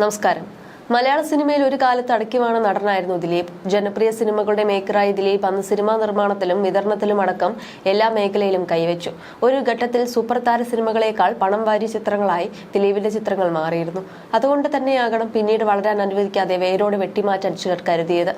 നമസ്കാരം. മലയാള സിനിമയിൽ ഒരു കാലത്ത് അടക്കിവാണ നടനായിരുന്നു ദിലീപ്. ജനപ്രിയ സിനിമകളുടെ മേക്കറായ ദിലീപ് അന്ന് സിനിമാ നിർമ്മാണത്തിലും വിതരണത്തിലും അടക്കം എല്ലാ മേഖലയിലും കൈവച്ചു. ഒരു ഘട്ടത്തിൽ സൂപ്പർ താര സിനിമകളേക്കാൾ പണം വാരി ചിത്രങ്ങളായി ദിലീപിന്റെ ചിത്രങ്ങൾ മാറിയിരുന്നു. അതുകൊണ്ട് തന്നെയാകണം പിന്നീട് വളരാൻ അനുവദിക്കാതെ വേരോട് വെട്ടിമാറ്റാൻ ചിലർ കരുതിയത്.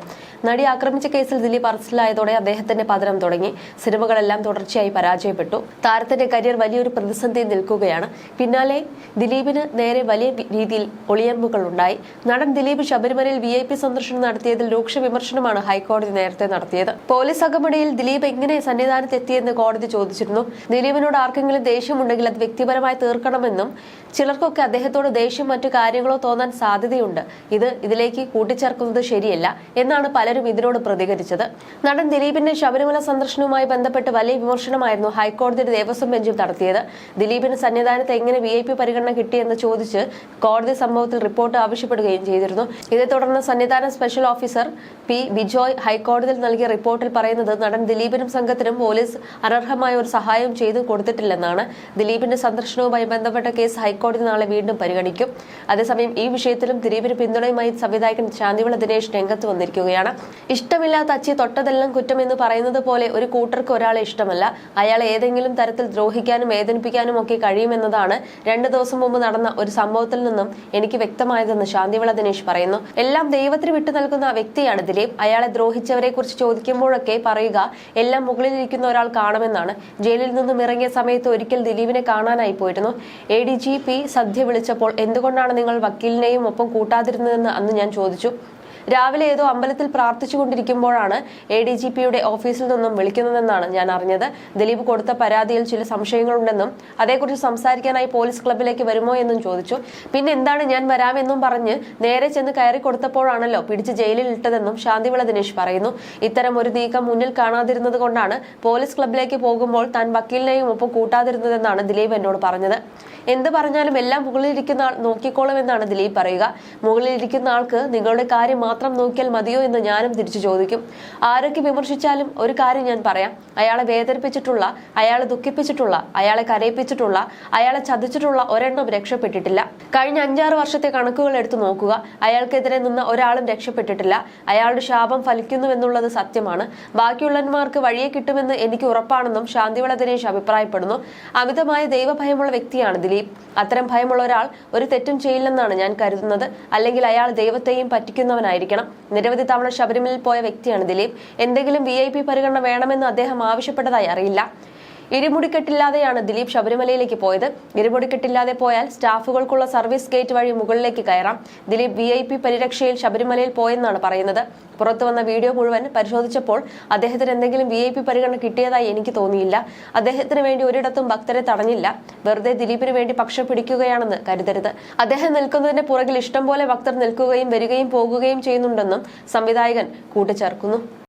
നടി ആക്രമിച്ച കേസിൽ ദിലീപ് അറസ്റ്റിലായതോടെ അദ്ദേഹത്തിന്റെ പതനം തുടങ്ങി. സിനിമകളെല്ലാം തുടർച്ചയായി പരാജയപ്പെട്ടു. താരത്തിന്റെ കരിയർ വലിയൊരു പ്രതിസന്ധി നിൽക്കുകയാണ്. പിന്നാലെ ദിലീപിന് നേരെ വലിയ രീതിയിൽ ഒളിയമ്പുകൾ ഉണ്ടായി നടൻ ദിലീപ് ശബരിമലയിൽ വി ഐ പി സന്ദർശനം നടത്തിയതിൽ രൂക്ഷ വിമർശനമാണ് ഹൈക്കോടതി നേരത്തെ നടത്തിയത്. പോലീസ് അകമ്പടിയിൽ ദിലീപ് എങ്ങനെ സന്നിധാനത്ത് എത്തിയെന്ന് കോടതി ചോദിച്ചിരുന്നു. ദിലീപിനോട് ആർക്കെങ്കിലും ദേഷ്യമുണ്ടെങ്കിൽ അത് വ്യക്തിപരമായി തീർക്കണമെന്നും ചിലർക്കൊക്കെ അദ്ദേഹത്തോട് ദേഷ്യം മറ്റു കാര്യങ്ങളോ തോന്നാൻ സാധ്യതയുണ്ട്. ഇത് ഇതിലേക്ക് കൂട്ടിച്ചേർക്കുന്നത് ശരിയല്ല എന്നാണ് പലരും ഇതിനോട് പ്രതികരിച്ചത്. നടൻ ദിലീപിന്റെ ശബരിമല സന്ദർശനവുമായി ബന്ധപ്പെട്ട് വലിയ വിമർശനമായിരുന്നു ഹൈക്കോടതിയുടെ ദേവസ്വം ബെഞ്ചും നടത്തിയത്. ദിലീപിന് സന്നിധാനത്ത് എങ്ങനെ വി പരിഗണന കിട്ടിയെന്ന് ചോദിച്ച് കോടതി സംഭവത്തിൽ റിപ്പോർട്ട് ആവശ്യപ്പെടുകയും ചെയ്തിരുന്നു. ഇതേ തുടർന്ന് സന്നിധാന സ്പെഷ്യൽ ഓഫീസർ പി ബിജോയ് ഹൈക്കോടതിയിൽ നൽകിയ റിപ്പോർട്ടിൽ പറയുന്നത് നടൻ ദിലീപിനും സംഘത്തിനും പോലീസ് അനർഹമായ ഒരു സഹായം ചെയ്തു കൊടുത്തിട്ടില്ലെന്നാണ്. ദിലീപിന്റെ സന്ദർശനവുമായി ബന്ധപ്പെട്ട കേസ് ഹൈക്കോടതി നാളെ വീണ്ടും പരിഗണിക്കും. അതേസമയം ഈ വിഷയത്തിലും ദിലീപിന് പിന്തുണയുമായി സംവിധായകൻ ശാന്തിവിള ദിനേശ് രംഗത്ത് വന്നിരിക്കുകയാണ്. ഇഷ്ടമില്ലാത്ത അച്ചി തൊട്ടതെല്ലാം കുറ്റം എന്ന് പറയുന്നത് പോലെ ഒരു കൂട്ടർക്ക് ഒരാളെ ഇഷ്ടമല്ല. അയാളെ ഏതെങ്കിലും തരത്തിൽ ദ്രോഹിക്കാനും വേദനിപ്പിക്കാനും ഒക്കെ കഴിയുമെന്നതാണ് രണ്ടു ദിവസം മുമ്പ് നടന്ന ഒരു സംഭവത്തിൽ നിന്നും എനിക്ക് വ്യക്തമായതെന്ന് ശാന്തിവിള ദിനേശ് പറയുന്നു. എല്ലാം ദൈവത്തിന് വിട്ടു നൽകുന്ന വ്യക്തിയാണ് ദിലീപ്. അയാളെ ദ്രോഹിച്ചവരെ കുറിച്ച് ചോദിക്കുമ്പോഴൊക്കെ പറയുക എല്ലാം മുകളിലിരിക്കുന്ന ഒരാൾ കാണുമെന്നാണ്. ജയിലിൽ നിന്നും ഇറങ്ങിയ സമയത്ത് ഒരിക്കൽ ദിലീപിനെ കാണാനായി പോയിരുന്നു. എ ഡി ജി പി സദ്യ വിളിച്ചപ്പോൾ എന്തുകൊണ്ടാണ് നിങ്ങൾ വക്കീലിനെയും ഒപ്പം കൂട്ടാതിരുന്നതെന്ന് അന്ന് ഞാൻ ചോദിച്ചു. രാവിലെ ഏതോ അമ്പലത്തിൽ പ്രാർത്ഥിച്ചുകൊണ്ടിരിക്കുമ്പോഴാണ് എ ഡി ജി പിയുടെ ഓഫീസിൽ നിന്നും വിളിക്കുന്നതെന്നാണ് ഞാൻ അറിഞ്ഞത്. ദിലീപ് കൊടുത്ത പരാതിയിൽ ചില സംശയങ്ങളുണ്ടെന്നും അതേക്കുറിച്ച് സംസാരിക്കാനായി പോലീസ് ക്ലബിലേക്ക് വരുമോ എന്നും ചോദിച്ചു. പിന്നെ എന്താണ് ഞാൻ വരാമെന്നും പറഞ്ഞ് നേരെ ചെന്ന് കയറി കൊടുത്തപ്പോഴാണല്ലോ പിടിച്ച് ജയിലിൽ ഇട്ടതെന്നും ശാന്തിവിള ദിനേശ് പറയുന്നു. ഇത്തരം ഒരു നീക്കം മുന്നിൽ കാണാതിരുന്നത് കൊണ്ടാണ് പോലീസ് ക്ലബിലേക്ക് പോകുമ്പോൾ താൻ വക്കീലിനെയും ഒപ്പം കൂട്ടാതിരുന്നതെന്നാണ് ദിലീപ് എന്നോട് പറഞ്ഞത്. എന്ത് പറഞ്ഞാലും എല്ലാം മുകളിലിരിക്കുന്ന ആൾ നോക്കിക്കോളും എന്നാണ് ദിലീപ് പറയുക. മുകളിലിരിക്കുന്ന ആൾക്ക് നിങ്ങളുടെ കാര്യം മാത്രം നോക്കിയാൽ മതിയോ എന്ന് ഞാനും തിരിച്ചു ചോദിക്കും. ആരൊക്കെ വിമർശിച്ചാലും ഒരു കാര്യം ഞാൻ പറയാം. അയാളെ വേദനിപ്പിച്ചിട്ടുള്ള അയാളെ ദുഃഖിപ്പിച്ചിട്ടുള്ള അയാളെ കരയിപ്പിച്ചിട്ടുള്ള അയാളെ ചതിച്ചിട്ടുള്ള ഒരെണ്ണം രക്ഷപ്പെട്ടിട്ടില്ല. കഴിഞ്ഞ അഞ്ചാറ് വർഷത്തെ കണക്കുകൾ എടുത്തു നോക്കുക. അയാൾക്കെതിരെ നിന്ന ഒരാളും രക്ഷപ്പെട്ടിട്ടില്ല. അയാളുടെ ശാപം ഫലിക്കുന്നുവെന്നുള്ളത് സത്യമാണ്. ബാക്കിയുള്ളവന്മാർക്ക് വഴിയെ കിട്ടുമെന്ന് എനിക്ക് ഉറപ്പാണെന്നും ശാന്തിവിള ദിനേശ് അഭിപ്രായപ്പെടുന്നു. അമിതമായ ദൈവഭയമുള്ള വ്യക്തിയാണ് ദിലീപ്. അത്തരം ഭയമുള്ള ഒരാൾ ഒരു തെറ്റും ചെയ്യില്ലെന്നാണ് ഞാൻ കരുതുന്നത്. അല്ലെങ്കിൽ അയാൾ ദൈവത്തെയും പറ്റിക്കുന്നവനായിരിക്കണം നിരവധി തവണ ശബരിമലയിൽ പോയ വ്യക്തിയാണ് ദിലീപ്. എന്തെങ്കിലും വി പരിഗണന വേണമെന്ന് അദ്ദേഹം ആവശ്യപ്പെട്ടതായി അറിയില്ല. ഇരുമുടിക്കെട്ടില്ലാതെയാണ് ദിലീപ് ശബരിമലയിലേക്ക് പോയത്. ഇരുമുടിക്കെട്ടില്ലാതെ പോയാൽ സ്റ്റാഫുകൾക്കുള്ള സർവീസ് ഗേറ്റ് വഴി മുകളിലേക്ക് കയറാം. ദിലീപ് വി ഐ പി പരിരക്ഷയിൽ ശബരിമലയിൽ പോയെന്നാണ് പറയുന്നത്. പുറത്തു വന്ന വീഡിയോ മുഴുവൻ പരിശോധിച്ചപ്പോൾ അദ്ദേഹത്തിന് എന്തെങ്കിലും വി ഐ പി പരിഗണന കിട്ടിയതായി എനിക്ക് തോന്നിയില്ല. അദ്ദേഹത്തിന് വേണ്ടി ഒരിടത്തും ഭക്തരെ തടഞ്ഞില്ല. വെറുതെ ദിലീപിന് വേണ്ടി പക്ഷം പിടിക്കുകയാണെന്ന് കരുതരുത്. അദ്ദേഹം നിൽക്കുന്നതിന്റെ പുറകിൽ ഇഷ്ടം പോലെ ഭക്തർ നിൽക്കുകയും വരികയും പോകുകയും ചെയ്യുന്നുണ്ടെന്നും സംവിധായകൻ കൂട്ടിച്ചേർക്കുന്നു.